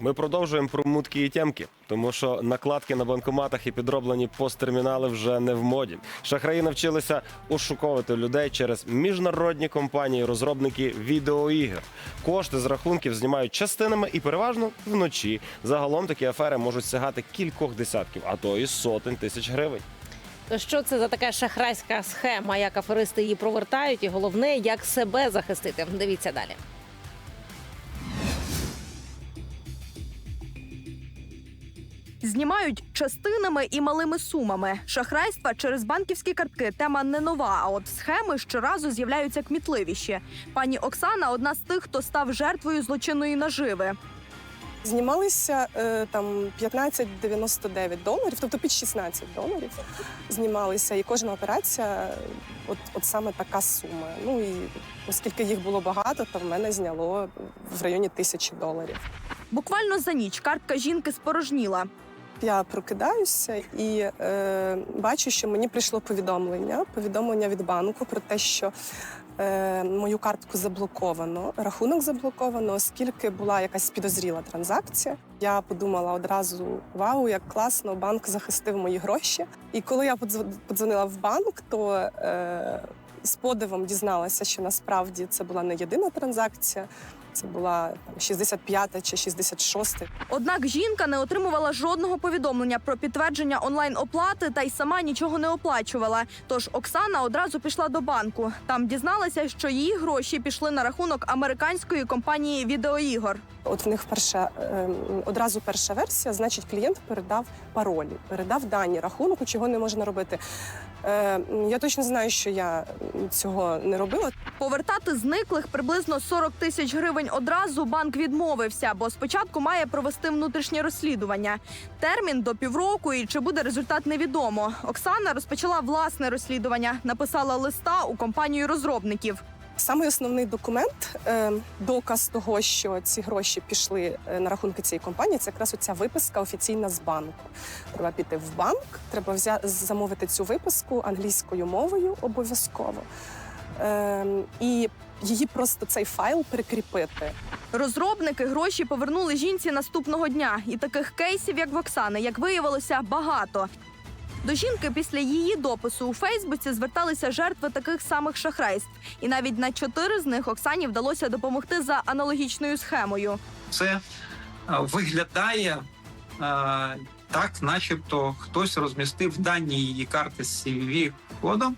Ми продовжуємо про мутки і тємки, тому що накладки на банкоматах і підроблені посттермінали вже не в моді. Шахраї навчилися ошуковувати людей через міжнародні компанії, розробники відеоігр. Кошти з рахунків знімають частинами і переважно вночі. Загалом такі афери можуть сягати кількох десятків, а то і сотень тисяч гривень. Що це за така шахрайська схема, як аферисти її провертають, і головне, як себе захистити. Дивіться далі. Знімають частинами і малими сумами. Шахрайства через банківські картки тема не нова. А от схеми щоразу з'являються кмітливіші. Пані Оксана одна з тих, хто став жертвою злочинної наживи. Знімалися е, там 15,99 доларів, тобто під 16 доларів знімалися, і кожна операція от, от саме така сума. Ну і оскільки їх було багато, то в мене зняло в районі тисячі доларів. Буквально за ніч картка жінки спорожніла. Я прокидаюся і е, бачу, що мені прийшло повідомлення. Повідомлення від банку про те, що е, мою картку заблоковано, рахунок заблоковано, оскільки була якась підозріла транзакція. Я подумала одразу: вау, як класно, банк захистив мої гроші. І коли я подзв- подзвонила в банк, то е, з подивом дізналася, що насправді це була не єдина транзакція. Це була там 65 чи 66 Однак жінка не отримувала жодного повідомлення про підтвердження онлайн-оплати та й сама нічого не оплачувала. Тож Оксана одразу пішла до банку. Там дізналася, що її гроші пішли на рахунок американської компанії відеоігор. От в них перша ем, одразу перша версія, значить, клієнт передав паролі, передав дані рахунку, чого не можна робити. Е, я точно знаю, що я цього не робила. Повертати зниклих приблизно 40 тисяч гривень одразу банк відмовився, бо спочатку має провести внутрішнє розслідування. Термін до півроку і чи буде результат невідомо. Оксана розпочала власне розслідування, написала листа у компанію розробників. Самий основний документ, е, доказ того, що ці гроші пішли е, на рахунки цієї компанії, це якраз оця виписка офіційна з банку. Треба піти в банк, треба взя- замовити цю виписку англійською мовою обов'язково. Е, і її просто цей файл прикріпити. Розробники гроші повернули жінці наступного дня, і таких кейсів, як в Оксани, як виявилося, багато. До жінки після її допису у Фейсбуці зверталися жертви таких самих шахрайств, і навіть на чотири з них Оксані вдалося допомогти за аналогічною схемою. це е, виглядає е, так, начебто хтось розмістив дані її карти з cvv кодом.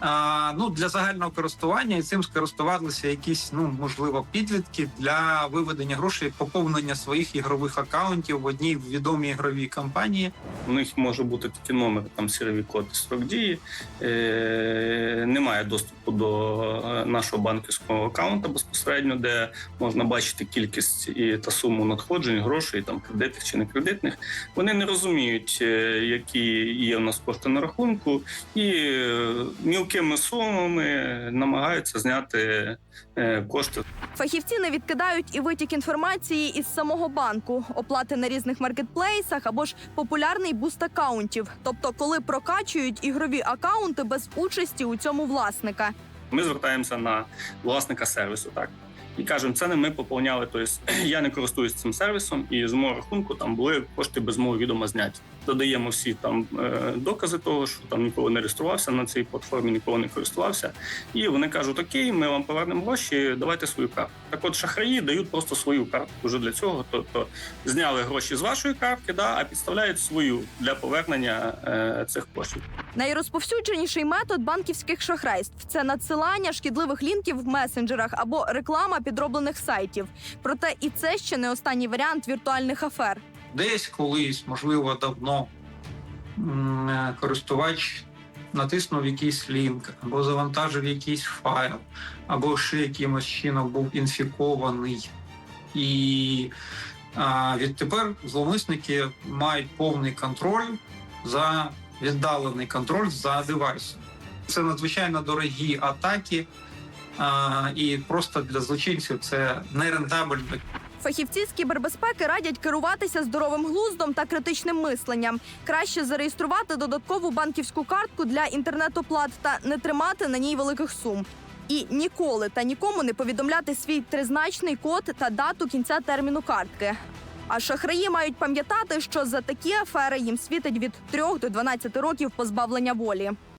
А, ну, для загального користування і цим скористувалися якісь, ну можливо, підлітки для виведення грошей, поповнення своїх ігрових акаунтів в одній відомій ігровій компанії. У них може бути такий номер, там сіровий код срок дії. Е, немає доступу до е, нашого банківського аккаунта безпосередньо, де можна бачити кількість і та суму надходжень, грошей, там кредитних чи не кредитних. Вони не розуміють, е, які є в нас кошти на рахунку, і е, мілкими сумами намагаються зняти е, кошти Фахівці не відкидають і витік інформації із самого банку, оплати на різних маркетплейсах або ж популярний буст акаунтів, тобто коли прокачують ігрові акаунти без участі у цьому власника. Ми звертаємося на власника сервісу, так і кажемо, це не ми поповняли. Тобто я не користуюсь цим сервісом, і з мого рахунку там були кошти без мого відома зняті. Додаємо всі там е, докази того, що там ніколи не реєструвався на цій платформі, ніколи не користувався. І вони кажуть: Окей, ми вам повернемо гроші, давайте свою карту. Так, от шахраї дають просто свою картку вже для цього. Тобто зняли гроші з вашої картки, да, а підставляють свою для повернення е, цих коштів. Найрозповсюдженіший метод банківських шахрайств це надсилання шкідливих лінків в месенджерах або реклама підроблених сайтів. Проте і це ще не останній варіант віртуальних афер. Десь колись, можливо, давно е, користувач натиснув якийсь лінк або завантажив якийсь файл, або ще якимось чином був інфікований. І а, відтепер зловмисники мають повний контроль за віддалений контроль за девайсом. Це надзвичайно дорогі атаки, а, і просто для злочинців це нерентабельно Фахівці з кібербезпеки радять керуватися здоровим глуздом та критичним мисленням. Краще зареєструвати додаткову банківську картку для інтернет-оплат та не тримати на ній великих сум. І ніколи та нікому не повідомляти свій тризначний код та дату кінця терміну картки. А шахраї мають пам'ятати, що за такі афери їм світить від 3 до 12 років позбавлення волі.